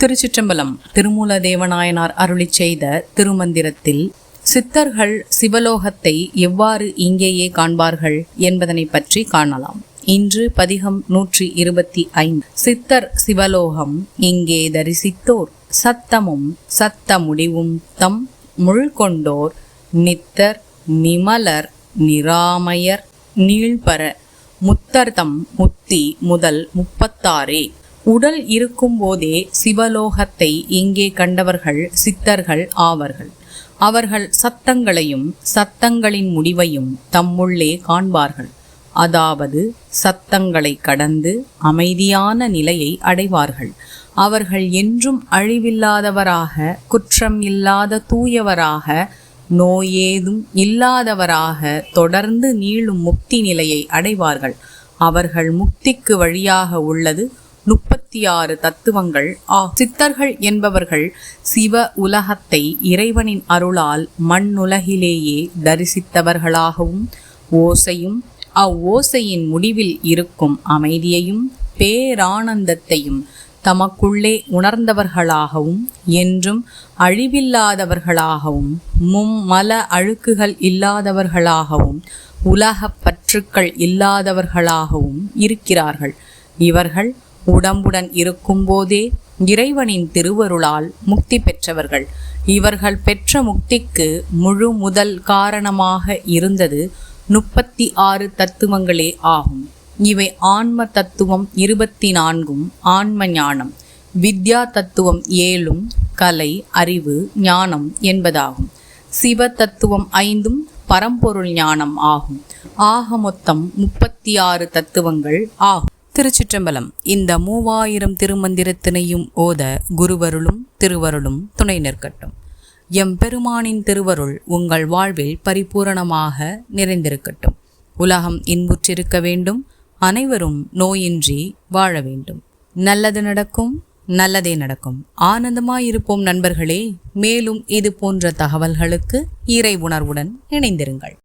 திருச்சிற்றம்பலம் திருமூல தேவநாயனார் அருளிச் செய்த திருமந்திரத்தில் சித்தர்கள் சிவலோகத்தை எவ்வாறு இங்கேயே காண்பார்கள் என்பதனை பற்றி காணலாம். இன்று பதிகம் நூற்றி இருபத்தி ஐந்து. சித்தர் சிவலோகம் இங்கே தரிசித்தோர். சத்தமும் சத்த முடிவும் தம் முள்கொண்டோர். நித்தர் நிமலர் நிராமயர். நீள்பர முத்தர்தம் முத்தி முதல் முப்பத்தாறே. உடல் இருக்கும்போதே சிவலோகத்தை இங்கே கண்டவர்கள் சித்தர்கள் ஆவர்கள். அவர்கள் சத்தங்களையும் சத்தங்களின் முடிவையும் தம்முள்ளே காண்பார்கள். அதாவது சத்தங்களை கடந்து அமைதியான நிலையை அடைவார்கள். அவர்கள் என்றும் அழிவில்லாதவராக குற்றம் இல்லாத தூயவராக நோயேதும் இல்லாதவராக தொடர்ந்து நீளும் முக்தி நிலையை அடைவார்கள். அவர்கள் முக்திக்கு வழியாக உள்ளது முப்பத்தி ஆறு தத்துவங்கள் ஆ. சித்தர்கள் என்பவர்கள் சிவ உலகத்தை இறைவனின் அருளால் மண்ணுலகிலேயே தரிசித்தவர்களாகவும் ஓசையும் அவ்வோசையின் முடிவில் இருக்கும் அமைதியையும் பேரானந்தத்தையும் தமக்குள்ளே உணர்ந்தவர்களாகவும் என்றும் அழிவில்லாதவர்களாகவும் மும்மல அழுக்குகள் இல்லாதவர்களாகவும் உலகப் பற்றுக்கள் இல்லாதவர்களாகவும் இருக்கிறார்கள். இவர்கள் உடம்புடன் இருக்கும்போதே இறைவனின் திருவருளால் முக்தி பெற்றவர்கள். இவர்கள் பெற்ற முக்திக்கு முழு முதல் காரணமாக இருந்தது முப்பத்தி ஆறு தத்துவங்களே ஆகும். இவை ஆன்ம தத்துவம் இருபத்தி நான்கும் ஆன்ம ஞானம் வித்யா தத்துவம் ஏழும் கலை அறிவு ஞானம் என்பதாகும். சிவ தத்துவம் ஐந்தும் பரம்பொருள் ஞானம் ஆகும். ஆக மொத்தம் முப்பத்தி ஆறு தத்துவங்கள் ஆகும். திருச்சிற்றம்பலம். இந்த மூவாயிரம் திருமந்திரத்தினையும் ஓத குருவருளும் திருவருளும் துணை நிற்கட்டும். எம்பெருமானின் திருவருள் உங்கள் வாழ்வில் பரிபூரணமாக நிறைந்திருக்கட்டும். உலகம் இன்புற்றிருக்க வேண்டும் அனைவரும் நோயின்றி வாழ வேண்டும். நல்லது நடக்கும் நல்லதே நடக்கும். ஆனந்தமாயிருப்போம் நண்பர்களே மேலும் இது போன்ற தகவல்களுக்கு இறை உணர்வுடன் இணைந்திருங்கள்.